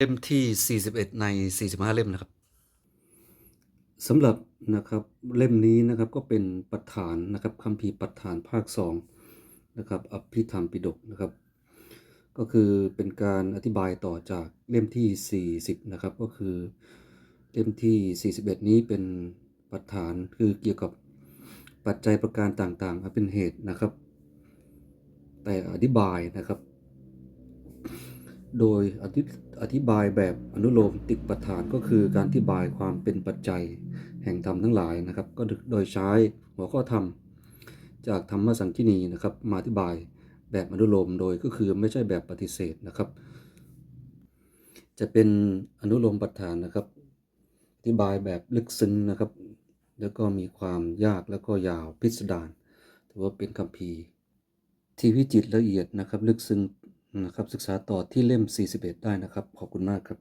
เล่มที่ 41 ใน 45 เล่มนะครับสำหรับนะครับเล่มนี้นะครับก็เป็นปัฏฐานนะครับคัมภีปัฏฐานภาค2นะครับอภิธรรมปิฎกนะครับ ก็คือเป็นการอธิบายต่อจากเล่มที่ 40 นะครับ ก็คือเล่มที่ 41 นี้เป็นปัฏฐานคือเกี่ยวกับปัจจัยประการต่างๆเป็นเหตุนะครับ แต่อธิบายนะครับ โดยอธิอธิบายแบบอนุโลมติกประฐานก็คือการอธิบายความเป็นปัจจัยแห่งธรรมทั้งหลายนะครับ ก็โดยใช้หัวข้อธรรม จากธรรมสังคีนีนะครับ มาอธิบายแบบอนุโลมโดยก็คือไม่ใช่แบบปฏิเสธนะครับ จะเป็นอนุโลมปัฏฐานนะครับ อธิบายแบบลึกซึ้งนะครับ แล้วก็มีความยากแล้วก็ยาวพิสดารถือว่าเป็นคัมภีที่วิจิตรละเอียดนะครับ ลึกซึ้ง นะครับศึกษาต่อที่เล่ม 41 ได้นะครับ ขอบคุณมากครับ